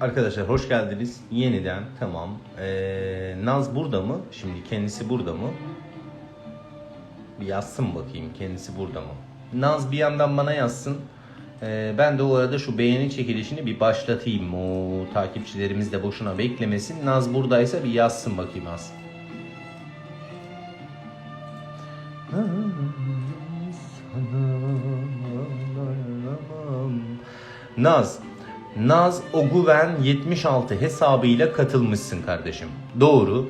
Arkadaşlar hoş geldiniz. Yeniden tamam. Ee, Naz burada mı? Şimdi kendisi burada mı? Bir yazsın bakayım kendisi burada mı? Naz bir yandan bana yazsın. Ee, ben de o arada şu beğeni çekilişini bir başlatayım. O takipçilerimiz de boşuna beklemesin. Naz buradaysa bir yazsın bakayım az. Naz, Naz Oguven 76 hesabıyla katılmışsın kardeşim. Doğru.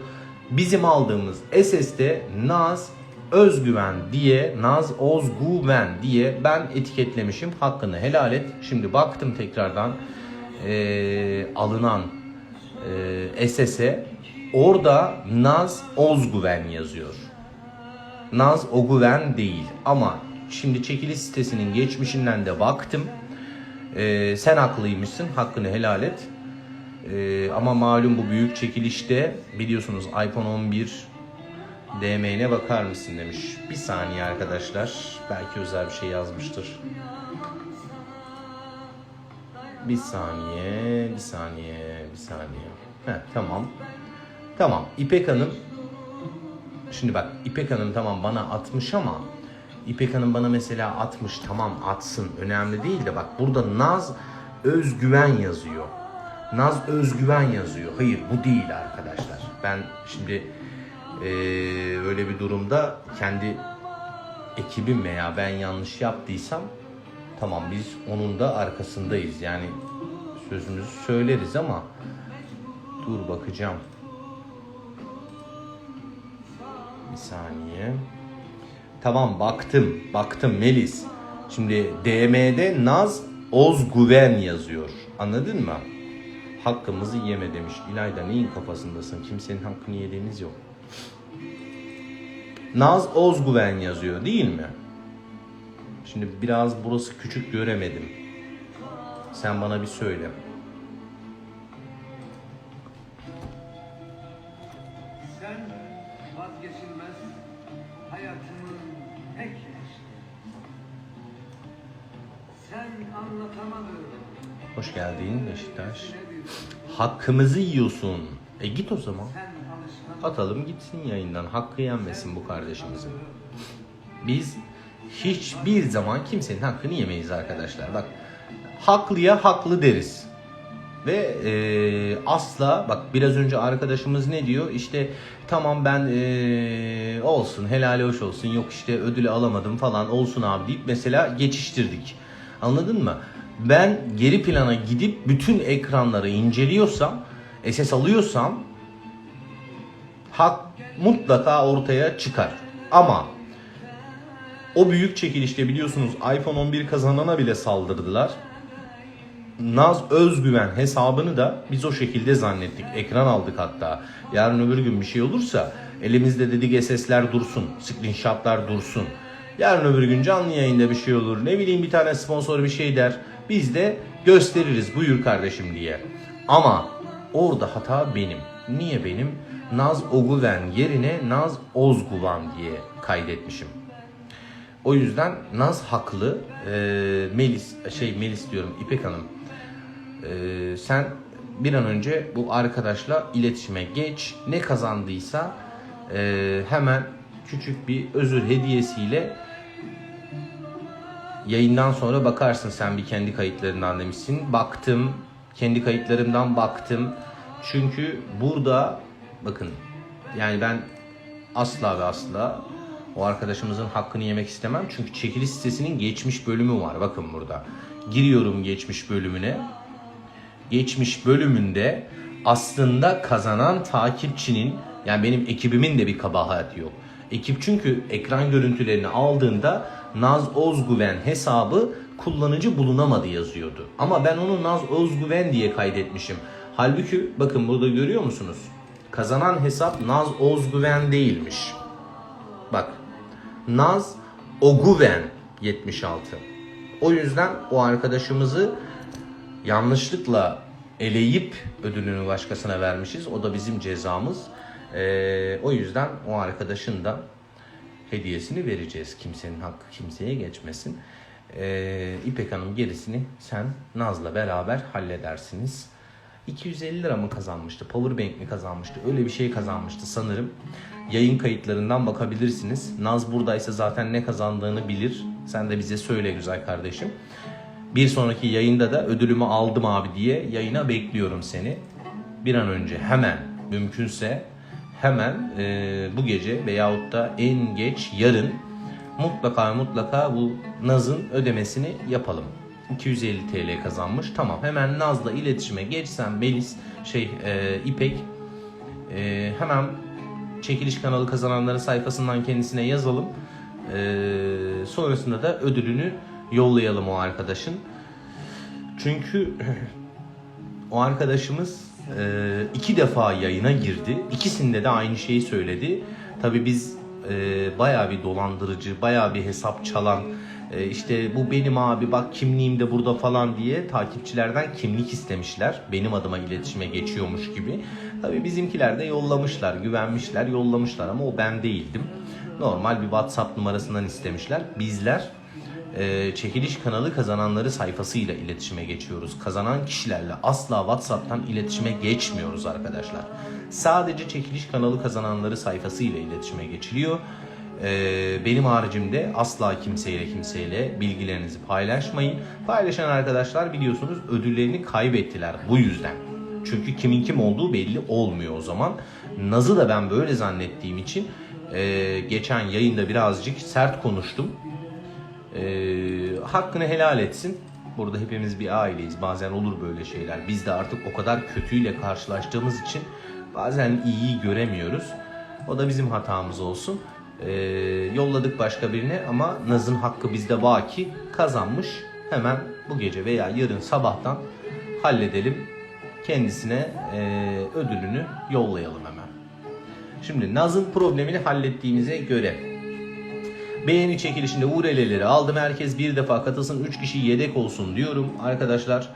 Bizim aldığımız SS'de Naz Özgüven diye, Naz Ozguven diye ben etiketlemişim. Hakkını helal et. Şimdi baktım tekrardan eee, alınan eee SS'e. Orada Naz Ozguven yazıyor. Naz Oguven değil. Ama şimdi çekiliş sitesinin geçmişinden de baktım. Ee, sen haklıymışsın. Hakkını helal et. Ee, ama malum bu büyük çekilişte biliyorsunuz iPhone 11 DM'ine bakar mısın demiş. Bir saniye arkadaşlar. Belki özel bir şey yazmıştır. Bir saniye, bir saniye, bir saniye. Heh, tamam. Tamam. İpek Hanım Şimdi bak İpek Hanım tamam bana atmış ama İpek Hanım bana mesela atmış tamam atsın önemli değil de bak burada Naz Özgüven yazıyor. Naz Özgüven yazıyor. Hayır bu değil arkadaşlar. Ben şimdi eee, öyle bir durumda kendi ekibim veya ben yanlış yaptıysam tamam biz onun da arkasındayız. Yani sözümüzü söyleriz ama dur bakacağım. Bir saniye. Tamam baktım. Baktım Melis. Şimdi DM'de Naz Ozguven yazıyor. Anladın mı? Hakkımızı yeme demiş. İlayda neyin kafasındasın? Kimsenin hakkını yediğimiz yok. Naz Ozguven yazıyor değil mi? Şimdi biraz burası küçük göremedim. Sen bana bir söyle. Geldin Beşiktaş. Hakkımızı yiyorsun. E git o zaman. Atalım gitsin yayından. Hakkı yenmesin bu kardeşimizin. Biz hiçbir zaman kimsenin hakkını yemeyiz arkadaşlar. Bak haklıya haklı deriz. Ve e, asla bak biraz önce arkadaşımız ne diyor? İşte tamam ben e, olsun helal hoş olsun yok işte ödülü alamadım falan olsun abi deyip mesela geçiştirdik. Anladın mı? Ben geri plana gidip bütün ekranları inceliyorsam, SS alıyorsam hak mutlaka ortaya çıkar. Ama o büyük çekilişte biliyorsunuz iPhone 11 kazanana bile saldırdılar. Naz Özgüven hesabını da biz o şekilde zannettik. Ekran aldık hatta. Yarın öbür gün bir şey olursa elimizde dedik SS'ler dursun, screenshotlar dursun. Yarın öbür gün canlı yayında bir şey olur. Ne bileyim bir tane sponsor bir şey der. Biz de gösteririz buyur kardeşim diye. Ama orada hata benim. Niye benim? Naz Oguven yerine Naz Ozguvan diye kaydetmişim. O yüzden Naz haklı. Ee, Melis şey Melis diyorum İpek Hanım. Ee, sen bir an önce bu arkadaşla iletişime geç. Ne kazandıysa e, hemen küçük bir özür hediyesiyle yayından sonra bakarsın sen bir kendi kayıtlarından demişsin. Baktım. Kendi kayıtlarımdan baktım. Çünkü burada bakın yani ben asla ve asla o arkadaşımızın hakkını yemek istemem. Çünkü çekiliş sitesinin geçmiş bölümü var. Bakın burada. Giriyorum geçmiş bölümüne. Geçmiş bölümünde aslında kazanan takipçinin yani benim ekibimin de bir kabahati yok. Ekip çünkü ekran görüntülerini aldığında Naz Ozguven hesabı kullanıcı bulunamadı yazıyordu. Ama ben onu Naz Ozguven diye kaydetmişim. Halbuki bakın burada görüyor musunuz? Kazanan hesap Naz Ozguven değilmiş. Bak. Naz Oguven 76. O yüzden o arkadaşımızı yanlışlıkla eleyip ödülünü başkasına vermişiz. O da bizim cezamız. Ee, o yüzden o arkadaşın da hediyesini vereceğiz. Kimsenin hakkı kimseye geçmesin. Ee, İpek Hanım gerisini sen Naz'la beraber halledersiniz. 250 lira mı kazanmıştı? Powerbank mi kazanmıştı? Öyle bir şey kazanmıştı sanırım. Yayın kayıtlarından bakabilirsiniz. Naz buradaysa zaten ne kazandığını bilir. Sen de bize söyle güzel kardeşim. Bir sonraki yayında da ödülümü aldım abi diye yayına bekliyorum seni. Bir an önce hemen mümkünse hemen e, bu gece veyahut da en geç yarın mutlaka mutlaka bu Naz'ın ödemesini yapalım. 250 TL kazanmış. Tamam hemen Naz'la iletişime geçsen Melis şey e, İpek e, hemen çekiliş kanalı kazananların sayfasından kendisine yazalım. E, sonrasında da ödülünü yollayalım o arkadaşın. Çünkü o arkadaşımız e, iki defa yayına girdi. İkisinde de aynı şeyi söyledi. Tabii biz e, bayağı bir dolandırıcı, bayağı bir hesap çalan, e, işte bu benim abi bak kimliğim de burada falan diye takipçilerden kimlik istemişler. Benim adıma iletişime geçiyormuş gibi. Tabii bizimkiler de yollamışlar, güvenmişler, yollamışlar ama o ben değildim. Normal bir WhatsApp numarasından istemişler. Bizler e, çekiliş kanalı kazananları sayfasıyla iletişime geçiyoruz. Kazanan kişilerle asla WhatsApp'tan iletişime geçmiyoruz arkadaşlar. Sadece çekiliş kanalı kazananları sayfasıyla iletişime geçiliyor. E, benim haricimde asla kimseyle kimseyle bilgilerinizi paylaşmayın. Paylaşan arkadaşlar biliyorsunuz ödüllerini kaybettiler bu yüzden. Çünkü kimin kim olduğu belli olmuyor o zaman. Naz'ı da ben böyle zannettiğim için e, geçen yayında birazcık sert konuştum. Ee, hakkını helal etsin. Burada hepimiz bir aileyiz. Bazen olur böyle şeyler. Biz de artık o kadar kötüyle karşılaştığımız için bazen iyiyi göremiyoruz. O da bizim hatamız olsun. Ee, yolladık başka birine ama Naz'ın hakkı bizde baki kazanmış. Hemen bu gece veya yarın sabahtan halledelim. Kendisine e, ödülünü yollayalım hemen. Şimdi Naz'ın problemini hallettiğimize göre Beğeni çekilişinde URL'leri aldım. Herkes bir defa katılsın. 3 kişi yedek olsun diyorum arkadaşlar.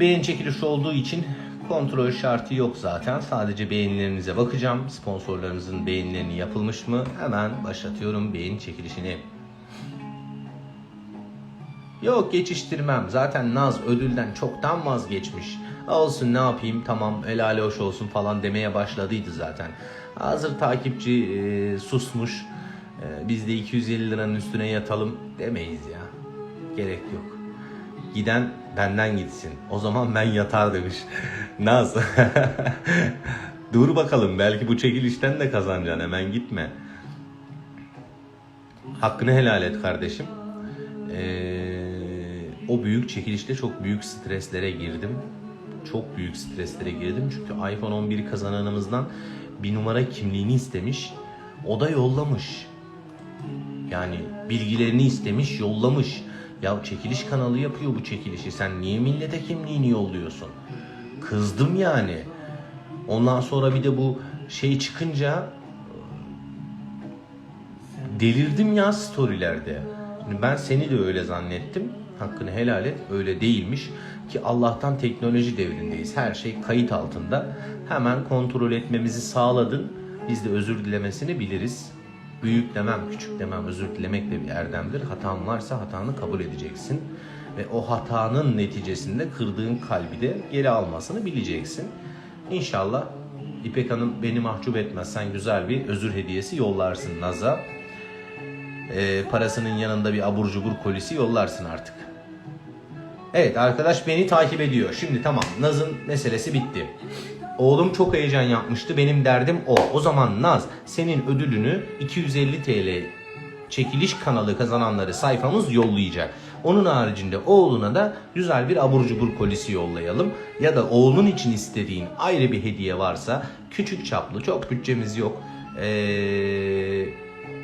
Beğeni çekilişi olduğu için kontrol şartı yok zaten. Sadece beğenilerinize bakacağım. Sponsorlarımızın beğenilerini yapılmış mı? Hemen başlatıyorum beğeni çekilişini. Yok geçiştirmem. Zaten Naz ödülden çoktan vazgeçmiş. Olsun ne yapayım tamam helal hoş olsun falan demeye başladıydı zaten. Hazır takipçi e, susmuş. E, biz de 250 liranın üstüne yatalım demeyiz ya. Gerek yok. Giden benden gitsin. O zaman ben yatar demiş. Naz. Dur bakalım belki bu çekilişten de kazanacaksın hemen gitme. Hakkını helal et kardeşim. Ee, o büyük çekilişte çok büyük streslere girdim. Çok büyük streslere girdim. Çünkü iPhone 11 kazananımızdan bir numara kimliğini istemiş. O da yollamış. Yani bilgilerini istemiş, yollamış. Ya çekiliş kanalı yapıyor bu çekilişi. Sen niye millete kimliğini yolluyorsun? Kızdım yani. Ondan sonra bir de bu şey çıkınca delirdim ya storylerde. Şimdi ben seni de öyle zannettim. Hakkını helal et. Öyle değilmiş. Ki Allah'tan teknoloji devrindeyiz. Her şey kayıt altında. Hemen kontrol etmemizi sağladın. Biz de özür dilemesini biliriz. Büyük demem, küçük demem, özür dilemek de bir erdemdir. Hatan varsa hatanı kabul edeceksin. Ve o hatanın neticesinde kırdığın kalbi de geri almasını bileceksin. İnşallah İpek Hanım beni mahcup etmezsen güzel bir özür hediyesi yollarsın Naz'a. Ee, parasının yanında bir abur cubur kolisi yollarsın artık. Evet arkadaş beni takip ediyor. Şimdi tamam Naz'ın meselesi bitti. Oğlum çok heyecan yapmıştı. Benim derdim o. O zaman Naz senin ödülünü 250 TL çekiliş kanalı kazananları sayfamız yollayacak. Onun haricinde oğluna da güzel bir abur cubur kolisi yollayalım. Ya da oğlun için istediğin ayrı bir hediye varsa küçük çaplı çok bütçemiz yok. Ee,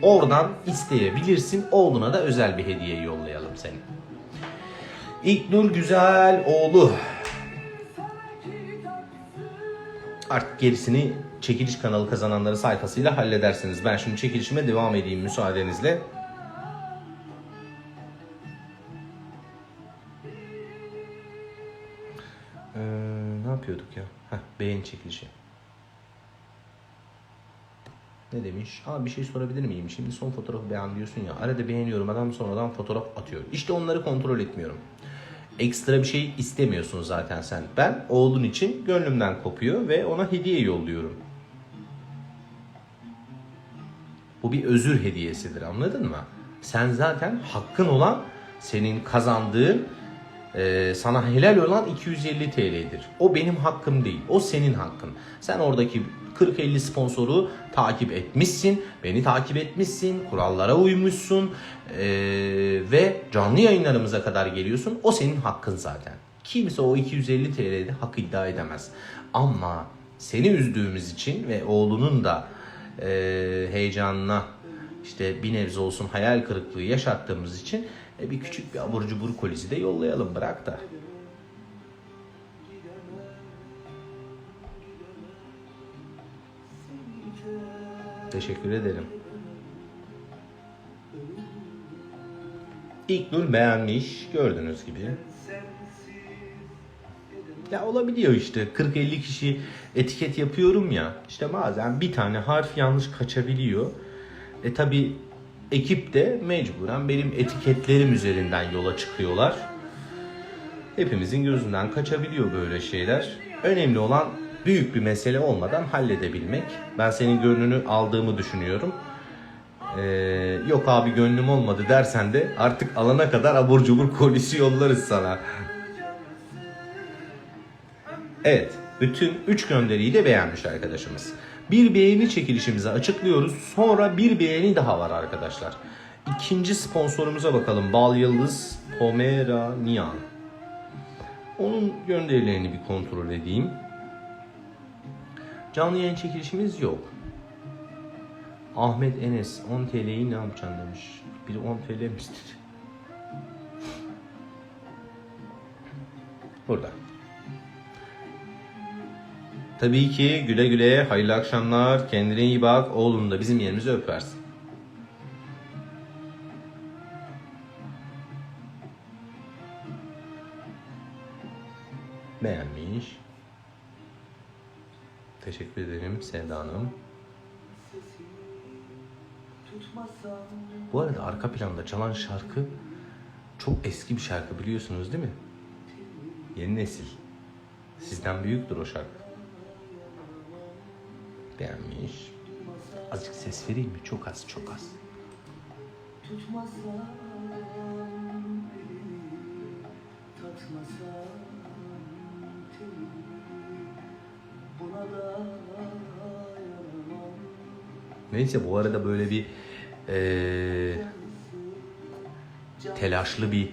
oradan isteyebilirsin. Oğluna da özel bir hediye yollayalım senin. İlknur Güzel oğlu. Artık gerisini çekiliş kanalı kazananları sayfasıyla halledersiniz. Ben şimdi çekilişime devam edeyim müsaadenizle. Ee, ne yapıyorduk ya? Heh, beğen çekilişi. Ne demiş? Aa bir şey sorabilir miyim? Şimdi son fotoğrafı beğen diyorsun ya. Arada beğeniyorum adam sonradan fotoğraf atıyor. İşte onları kontrol etmiyorum. Ekstra bir şey istemiyorsun zaten sen. Ben oğlun için gönlümden kopuyor ve ona hediye yolluyorum. Bu bir özür hediyesidir anladın mı? Sen zaten hakkın olan senin kazandığın e, sana helal olan 250 TL'dir. O benim hakkım değil. O senin hakkın. Sen oradaki 40-50 sponsoru takip etmişsin. Beni takip etmişsin. Kurallara uymuşsun. e, ve canlı yayınlarımıza kadar geliyorsun. O senin hakkın zaten. Kimse o 250 TL'de hak iddia edemez. Ama seni üzdüğümüz için ve oğlunun da e, heyecanına işte bir nebze olsun hayal kırıklığı yaşattığımız için e, bir küçük bir abur cubur kolisi de yollayalım bırak da. Teşekkür ederim. İlknur beğenmiş gördüğünüz gibi. Ya olabiliyor işte 40-50 kişi etiket yapıyorum ya işte bazen bir tane harf yanlış kaçabiliyor. E tabi ekip de mecburen benim etiketlerim üzerinden yola çıkıyorlar. Hepimizin gözünden kaçabiliyor böyle şeyler. Önemli olan büyük bir mesele olmadan halledebilmek. Ben senin gönlünü aldığımı düşünüyorum. Ee, yok abi gönlüm olmadı dersen de artık alana kadar abur cubur kolisi yollarız sana. Evet, bütün 3 gönderiyi de beğenmiş arkadaşımız. Bir beğeni çekilişimizi açıklıyoruz. Sonra bir beğeni daha var arkadaşlar. İkinci sponsorumuza bakalım. Bal Yıldız Pomeranian. Onun gönderilerini bir kontrol edeyim. Canlı yayın çekilişimiz yok. Ahmet Enes 10 TL'yi ne yapacaksın demiş. Biri 10 TL mi istedi? Burada. Tabii ki güle güle hayırlı akşamlar. Kendine iyi bak. Oğlum da bizim yerimizi öpersin. Beğenmiş. Teşekkür ederim Sevda Hanım. Bu arada arka planda çalan şarkı çok eski bir şarkı biliyorsunuz değil mi? Yeni nesil. Sizden büyüktür o şarkı. Beğenmiş. Azıcık ses vereyim mi? Çok az, çok az. Tutmasam Neyse bu arada böyle bir eee, telaşlı bir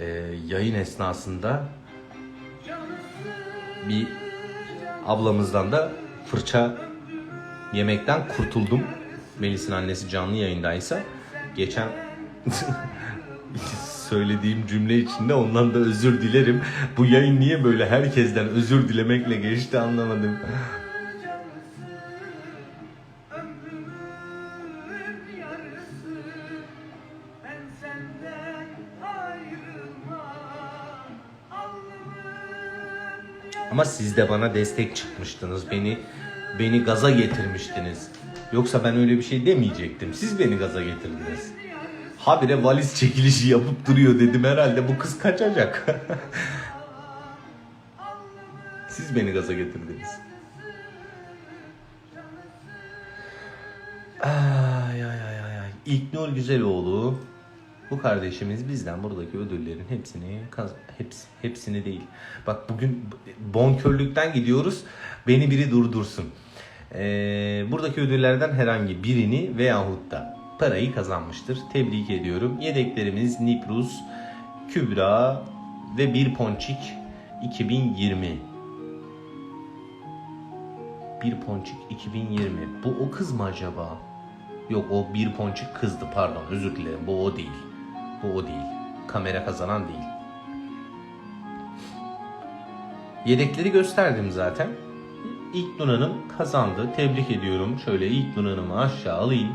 eee, yayın esnasında bir ablamızdan da fırça yemekten kurtuldum. Melis'in annesi canlı yayındaysa geçen söylediğim cümle içinde ondan da özür dilerim. Bu yayın niye böyle herkesten özür dilemekle geçti anlamadım. Ama siz de bana destek çıkmıştınız. Beni beni gaza getirmiştiniz. Yoksa ben öyle bir şey demeyecektim. Siz beni gaza getirdiniz. Habire valiz çekilişi yapıp duruyor dedim herhalde bu kız kaçacak. Siz beni gaza getirdiniz. Ay ay ay ay. İlknur Güzeloğlu bu kardeşimiz bizden buradaki ödüllerin hepsini kaz heps, hepsini değil. Bak bugün bonkörlükten gidiyoruz. Beni biri durdursun. Ee, buradaki ödüllerden herhangi birini veyahut da parayı kazanmıştır. Tebrik ediyorum. Yedeklerimiz Niprus, Kübra ve Bir Ponçik 2020. Bir Ponçik 2020. Bu o kız mı acaba? Yok o Bir Ponçik kızdı pardon özür dilerim. Bu o değil. Bu o değil. Kamera kazanan değil. Yedekleri gösterdim zaten. İlk Hanım kazandı. Tebrik ediyorum. Şöyle ilk Hanım'ı aşağı alayım.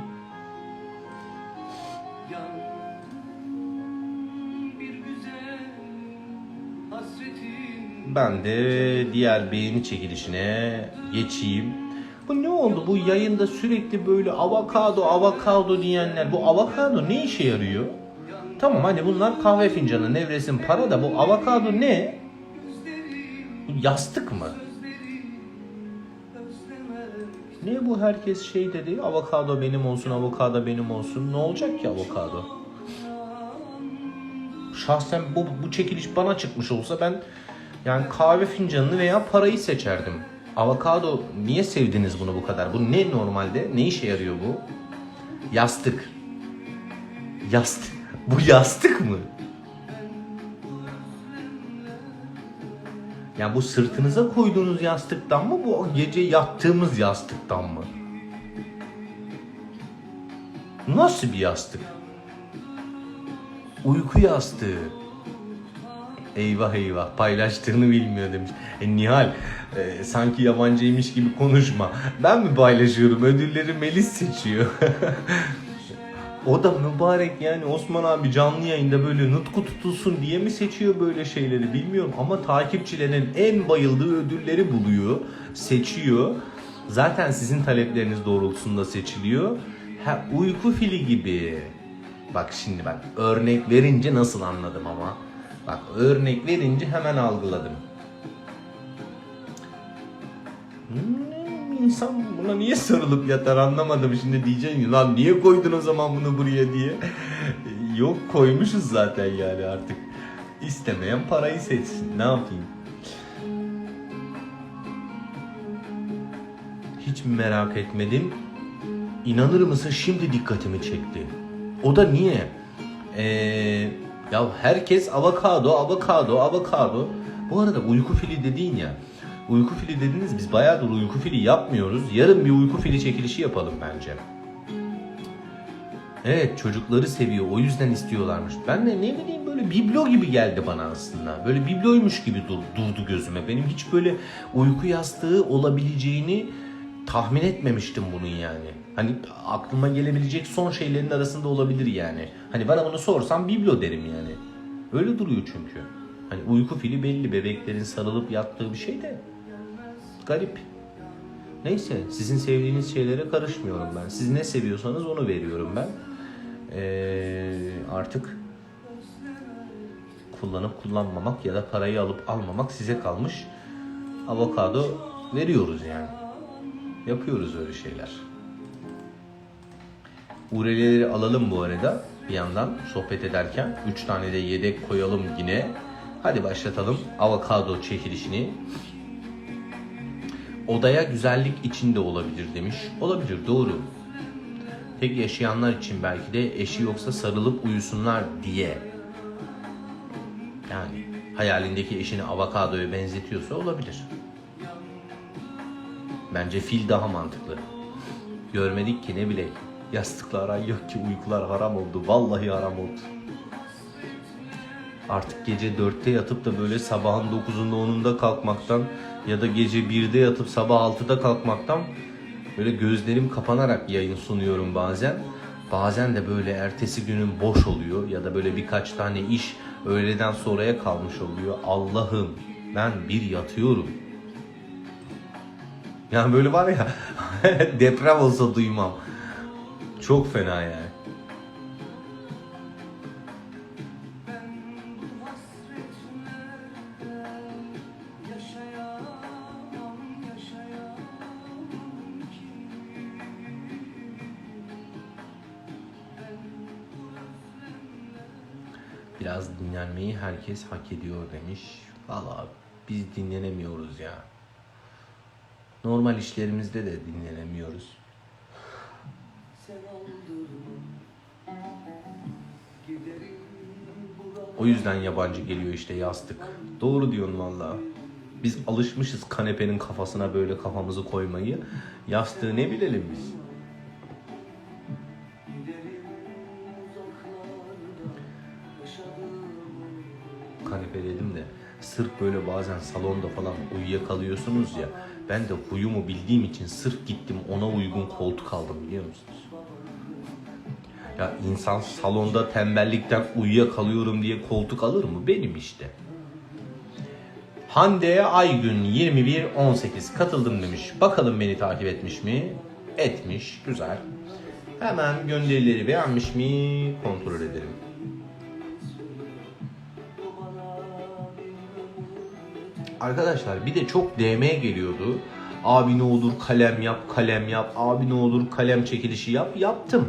Ben de diğer beğeni çekilişine geçeyim. Bu ne oldu? Bu yayında sürekli böyle avokado avokado diyenler. Bu avokado ne işe yarıyor? Tamam hani bunlar kahve fincanı, nevresim, para da bu avokado ne? Bu yastık mı? Niye bu herkes şey dedi? Avokado benim olsun, avokado benim olsun. Ne olacak ki avokado? Şahsen bu, bu çekiliş bana çıkmış olsa ben yani kahve fincanını veya parayı seçerdim. Avokado niye sevdiniz bunu bu kadar? Bu ne normalde? Ne işe yarıyor bu? Yastık. Yastık. Bu yastık mı? Yani bu sırtınıza koyduğunuz yastıktan mı? Bu gece yattığımız yastıktan mı? Nasıl bir yastık? Uyku yastığı. Eyvah eyvah paylaştığını bilmiyor demiş. E, Nihal e, sanki yabancıymış gibi konuşma. Ben mi paylaşıyorum? Ödülleri Melis seçiyor. o da mübarek yani Osman abi canlı yayında böyle nutku tutulsun diye mi seçiyor böyle şeyleri bilmiyorum. Ama takipçilerin en bayıldığı ödülleri buluyor, seçiyor. Zaten sizin talepleriniz doğrultusunda seçiliyor. Ha, uyku fili gibi. Bak şimdi bak örnek verince nasıl anladım ama. Bak örnek verince hemen algıladım. Hmm, insan buna niye sarılıp yatar anlamadım şimdi diyeceğim ki lan niye koydun o zaman bunu buraya diye. Yok koymuşuz zaten yani artık. İstemeyen parayı seçsin ne yapayım. Hiç merak etmedim. İnanır mısın şimdi dikkatimi çekti. O da niye? Ee, ya herkes avokado, avokado, avokado. Bu arada uyku fili dediğin ya. Uyku fili dediniz biz bayağıdır uyku fili yapmıyoruz. Yarın bir uyku fili çekilişi yapalım bence. Evet çocukları seviyor o yüzden istiyorlarmış. Ben de ne bileyim böyle biblo gibi geldi bana aslında. Böyle bibloymuş gibi dur- durdu gözüme. Benim hiç böyle uyku yastığı olabileceğini tahmin etmemiştim bunun yani. Hani aklıma gelebilecek son şeylerin arasında olabilir yani. Hani bana bunu sorsam biblo derim yani. Öyle duruyor çünkü. Hani uyku fili belli bebeklerin sarılıp yattığı bir şey de garip. Neyse sizin sevdiğiniz şeylere karışmıyorum ben. Siz ne seviyorsanız onu veriyorum ben. Ee, artık kullanıp kullanmamak ya da parayı alıp almamak size kalmış. Avokado veriyoruz yani. Yapıyoruz öyle şeyler. Ureleleri alalım bu arada bir yandan sohbet ederken. 3 tane de yedek koyalım yine. Hadi başlatalım avokado çekilişini. Odaya güzellik içinde olabilir demiş. Olabilir doğru. Tek yaşayanlar için belki de eşi yoksa sarılıp uyusunlar diye. Yani hayalindeki eşini avokadoya benzetiyorsa olabilir. Bence fil daha mantıklı. Görmedik ki ne bilek. Yastıkla aran yok ki uykular haram oldu. Vallahi haram oldu. Artık gece 4'te yatıp da böyle sabahın 9'unda 10'unda kalkmaktan ya da gece 1'de yatıp sabah 6'da kalkmaktan böyle gözlerim kapanarak yayın sunuyorum bazen. Bazen de böyle ertesi günün boş oluyor ya da böyle birkaç tane iş öğleden sonraya kalmış oluyor. Allah'ım ben bir yatıyorum. Yani böyle var ya deprem olsa duymam. Çok fena yani. Biraz dinlenmeyi herkes hak ediyor demiş. Valla biz dinlenemiyoruz ya. Normal işlerimizde de dinlenemiyoruz. O yüzden yabancı geliyor işte yastık. Doğru diyorsun valla. Biz alışmışız kanepenin kafasına böyle kafamızı koymayı. Yastığı ne bilelim biz. Sırf böyle bazen salonda falan uyuyakalıyorsunuz ya. Ben de huyumu bildiğim için sırf gittim ona uygun koltuk aldım biliyor musunuz? Ya insan salonda tembellikten uyuyakalıyorum diye koltuk alır mı? Benim işte. Hande Aygün 21 18 katıldım demiş. Bakalım beni takip etmiş mi? Etmiş. Güzel. Hemen gönderileri beğenmiş mi? Kontrol edelim. Arkadaşlar bir de çok DM geliyordu. Abi ne olur kalem yap, kalem yap. Abi ne olur kalem çekilişi yap. Yaptım.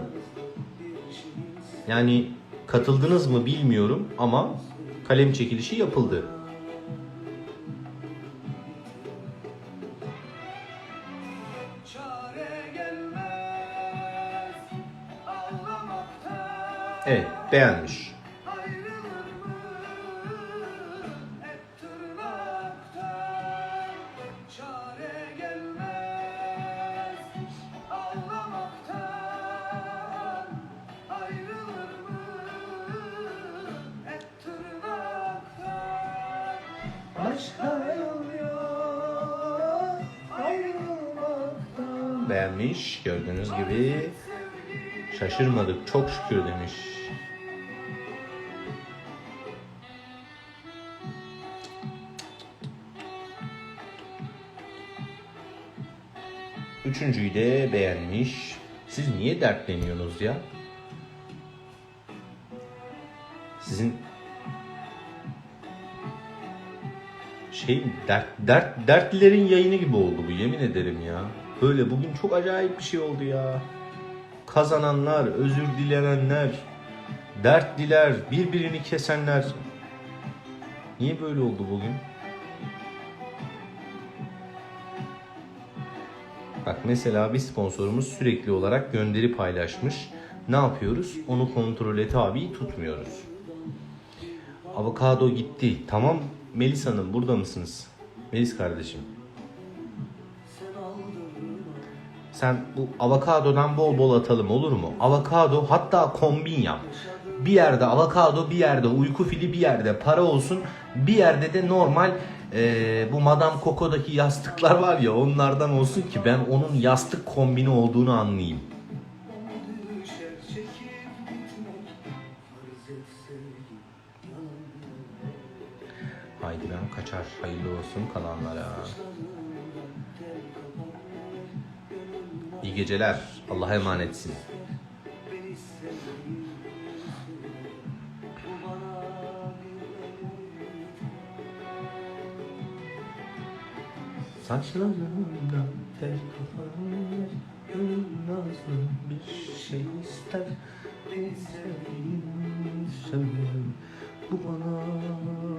Yani katıldınız mı bilmiyorum ama kalem çekilişi yapıldı. Evet, beğenmiş. Beğenmiş. Gördüğünüz gibi şaşırmadık. Çok şükür demiş. Üçüncüyü de beğenmiş. Siz niye dertleniyorsunuz ya? Sizin şey dert, dert dertlilerin yayını gibi oldu bu yemin ederim ya. Böyle bugün çok acayip bir şey oldu ya. Kazananlar, özür dilenenler, dertliler, birbirini kesenler. Niye böyle oldu bugün? Bak mesela bir sponsorumuz sürekli olarak gönderi paylaşmış. Ne yapıyoruz? Onu kontrol et abi tutmuyoruz. Avokado gitti. Tamam Melis Hanım burada mısınız? Melis kardeşim. Sen bu avokadodan bol bol atalım olur mu? Avokado hatta kombin yap. Bir yerde avokado, bir yerde uyku fili, bir yerde para olsun. Bir yerde de normal eee, bu Madame Coco'daki yastıklar var ya onlardan olsun ki ben onun yastık kombini olduğunu anlayayım. Haydi ben kaçar. Hayırlı olsun kalanlara. İyi geceler. Allah'a emanetsin. Saçlarımdan tel Gönül nazlı bir şey ister Beni sevdiğini söyle Bu bana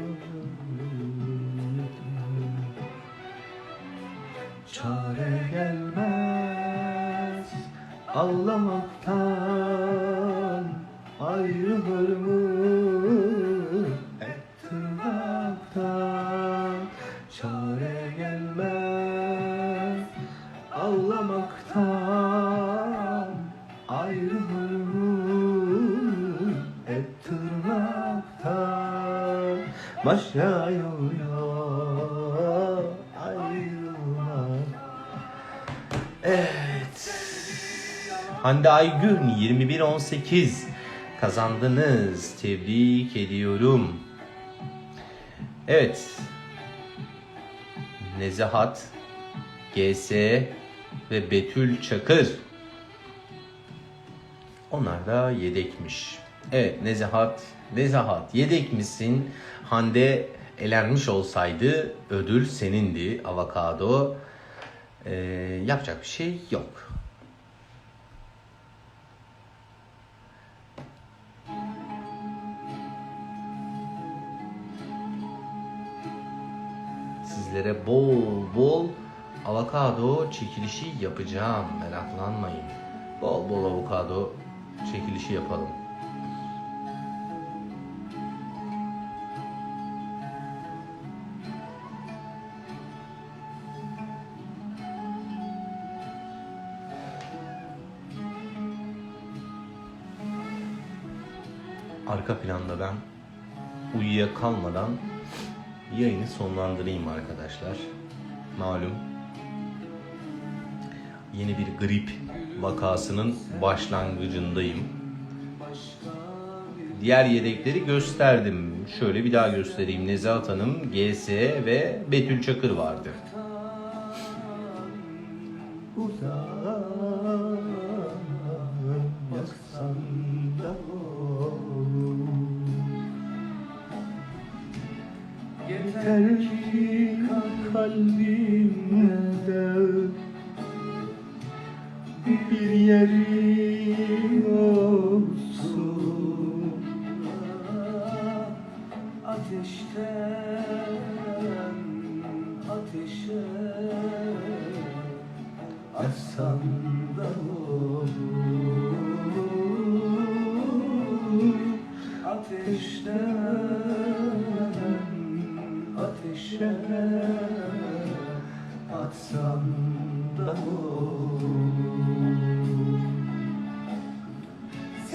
Ağlamaktan Ayrılır mı Hep tırnaktan Başka yol yok Ayrılmak Evet. Hande Aygün 21-18 kazandınız. Tebrik ediyorum. Evet. Nezahat, GS ve Betül Çakır. Onlar da yedekmiş. Evet Nezahat, Nezahat yedek misin? Hande elenmiş olsaydı ödül senindi avokado. Ee, yapacak bir şey yok. Sizlere bol bol avokado çekilişi yapacağım. Meraklanmayın. Bol bol avokado çekilişi yapalım. Arka planda ben uyuyakalmadan yayını sonlandırayım arkadaşlar. Malum yeni bir grip vakasının başlangıcındayım. Diğer yedekleri gösterdim. Şöyle bir daha göstereyim. Nezahat Hanım, GS ve Betül Çakır vardı. Yeter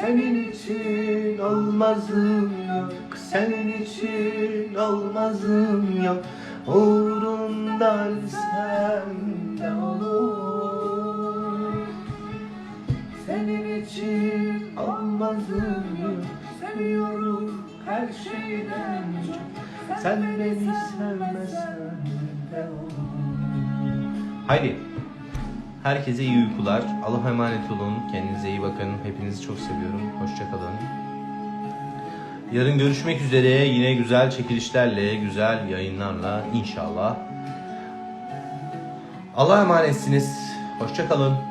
senin için olmazım yok. Senin için olmazım yok. Uğrunda ölsem de olur. Senin için olmazım yok. Seviyorum her şeyden çok. Sen beni sevmesen de olur. Haydi. Herkese iyi uykular. Allah'a emanet olun. Kendinize iyi bakın. Hepinizi çok seviyorum. Hoşçakalın. Yarın görüşmek üzere. Yine güzel çekilişlerle, güzel yayınlarla inşallah. Allah'a emanetsiniz. Hoşçakalın.